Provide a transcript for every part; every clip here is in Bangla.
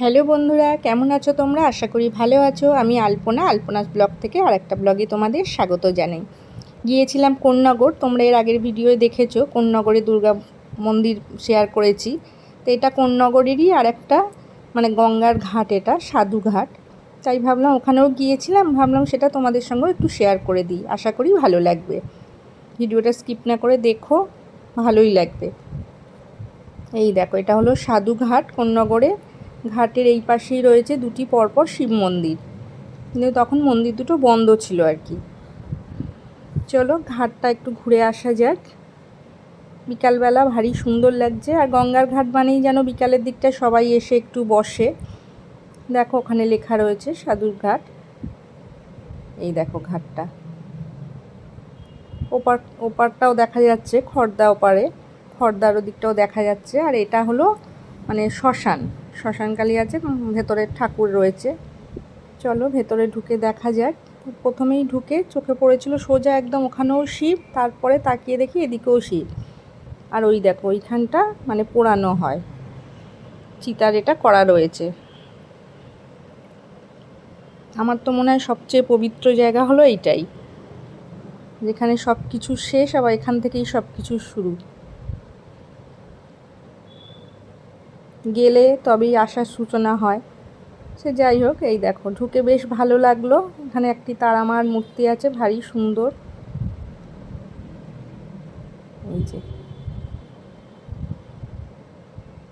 হ্যালো বন্ধুরা, কেমন আছো তোমরা? আশা করি ভালো আছো। আমি আলপনা, আলপনাস ব্লগ থেকে আর একটা ব্লগে তোমাদের স্বাগত জানাই। গিয়েছিলাম কোন্নগর, তোমরা এর আগের ভিডিওয়ে দেখেছ, কোন্নগরে দুর্গা মন্দির শেয়ার করেছি। তো এটা কোন্নগরেরই আর একটা মানে গঙ্গার ঘাট এটা, সাধু ঘাট। তাই ভাবলাম ওখানেও গিয়েছিলাম, ভাবলাম সেটা তোমাদের সঙ্গেও একটু শেয়ার করে দিই। আশা করি ভালো লাগবে। ভিডিওটা স্কিপ না করে দেখো, ভালোই লাগবে। এই দেখো, এটা হলো সাধুঘাট কোন্নগরে। ঘাটের এই পাশেই রয়েছে দুটি পরপর শিব মন্দির। কিন্তু তখন মন্দির দুটো বন্ধ ছিল আর কি। চলো, ঘাটটা একটু ঘুরে আসা যাক। বিকালবেলা ভারী সুন্দর লাগছে, আর গঙ্গার ঘাট মানেই যেন বিকালের দিকটা সবাই এসে একটু বসে। দেখো, ওখানে লেখা রয়েছে সাধুর ঘাট। এই দেখো ঘাটটা। ওপার, ওপারটাও দেখা যাচ্ছে, খর্দা ওপারে। খর্দার ওদিকটাও দেখা যাচ্ছে, আর এটা হলো মানে শ্মশান। শ্মশানকালী আছে ভেতরে ঠাকুর রয়েছে। চলো ভেতরে ঢুকে দেখা যাক। প্রথমেই ঢুকে চোখে পড়েছিল সোজা একদম ওখানেও শিব, তারপরে তাকিয়ে দেখি এদিকেও শিব। আর ওই দেখো, ওইখানটা মানে পোড়ানো হয়। চিতার এটা করা রয়েছে। আমার তো মনে হয় সবচেয়ে পবিত্র জায়গা হলো এইটাই। যেখানে সব কিছু শেষ, আবার এখান থেকেই সব কিছু শুরু। গেলে তবেই আসার সূচনা হয়। সে যাই হোক, এই দেখো, ঢুকে বেশ ভালো লাগল। এখানে একটি তারামার মূর্তি আছে, ভারী সুন্দর। এই যে।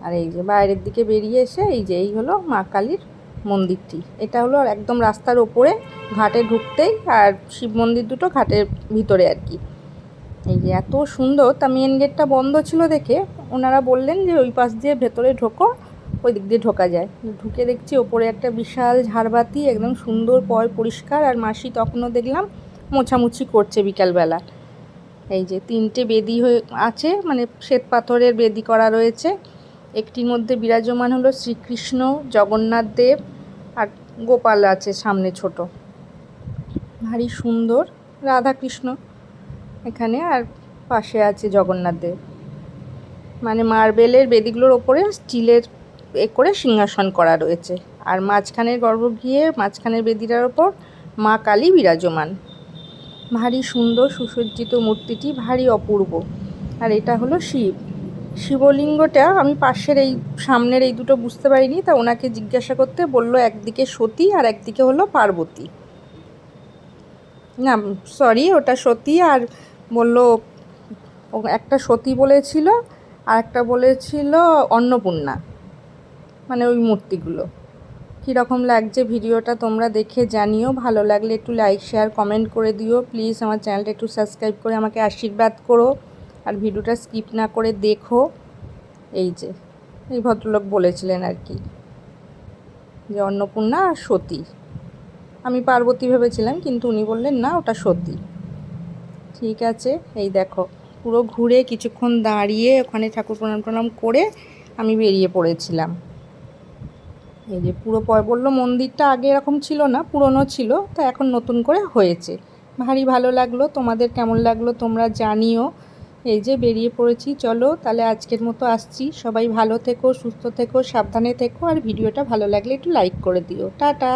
আর এই যে বাইরের দিকে বেরিয়ে এসে এই যে, এই হলো মা কালীর মন্দিরটি। এটা হলো একদম রাস্তার ওপরে, ঘাটে ঢুকতেই আর শিব মন্দির দুটো ঘাটের ভিতরে আর কি। এই যে এত সুন্দর, তা মেন গেটটা বন্ধ ছিল দেখে ওনারা বললেন যে ওই পাশ দিয়ে ভেতরে ঢোকো, ওই দিক দিয়ে ঢোকা যায়। ঢুকে দেখছি ওপরে একটা বিশাল ঝাড়বাতি, একদম সুন্দর পয় পরিষ্কার, আর মাসি তখনও দেখলাম মোছামুছি করছে বিকালবেলা। এই যে তিনটে বেদি হয়ে আছে মানে শ্বেত পাথরের বেদি করা রয়েছে। একটির মধ্যে বিরাজমান হলো শ্রীকৃষ্ণ, জগন্নাথ দেব, আর গোপাল আছে সামনে ছোট। ভারী সুন্দর, রাধাকৃষ্ণ। এখানে আর পাশে আছে জগন্নাথ দেব। মানে মার্বেলের বেদিগুলোর ওপরে স্টিলের এ করে সিংহাসন করা রয়েছে। আর মাঝখানের গর্ভগৃহে মাঝখানের বেদিটার ওপর মা কালী বিরাজমান। ভারী সুন্দর সুসজ্জিত মূর্তিটি ভারী অপূর্ব। আর এটা হলো শিব। শিবলিঙ্গটা আমি পাশের এই সামনের এই দুটো বুঝতে পারিনি, তা ওনাকে জিজ্ঞাসা করতে বলল একদিকে সতী আর একদিকে হলো পার্বতী। না সরি ওটা সতী আর বলল একটা সতী বলেছিল আর একটা বলেছিল অন্নপূর্ণা। মানে ওই মূর্তিগুলো। কীরকম লাগছে ভিডিওটা তোমরা দেখে জানিও। ভালো লাগলে একটু লাইক শেয়ার কমেন্ট করে দিও। প্লিজ আমার চ্যানেলটা একটু সাবস্ক্রাইব করে আমাকে আশীর্বাদ করো। আর ভিডিওটা স্কিপ না করে দেখো। এই যে, এই ভদ্রলোক বলেছিলেন আর কি, যে অন্নপূর্ণা আর সতী। আমি পার্বতী ভেবেছিলাম, কিন্তু উনি বললেন, না, ওটা সতী। ঠিক আছে, এই দেখো। পুরো ঘুরে কিছুক্ষণ দাঁড়িয়ে ওখানে ঠাকুর প্রণাম প্রণাম করে আমি বেরিয়ে পড়েছিলাম। এই যে পুরো পয়, বলল মন্দিরটা আগে এরকম ছিল না, পুরনো ছিল, তা এখন নতুন করে হয়েছে। ভারী ভালো লাগল, তোমাদের কেমন লাগল তোমরা জানিও। এই যে বেরিয়ে পড়েছি, চলো তাহলে আজকের মতো আসছি। সবাই ভালো থেকো, সুস্থ থেকো, সাবধানে থেকো, আর ভিডিওটা ভালো লাগলে একটু লাইক করে দিও। টাটা!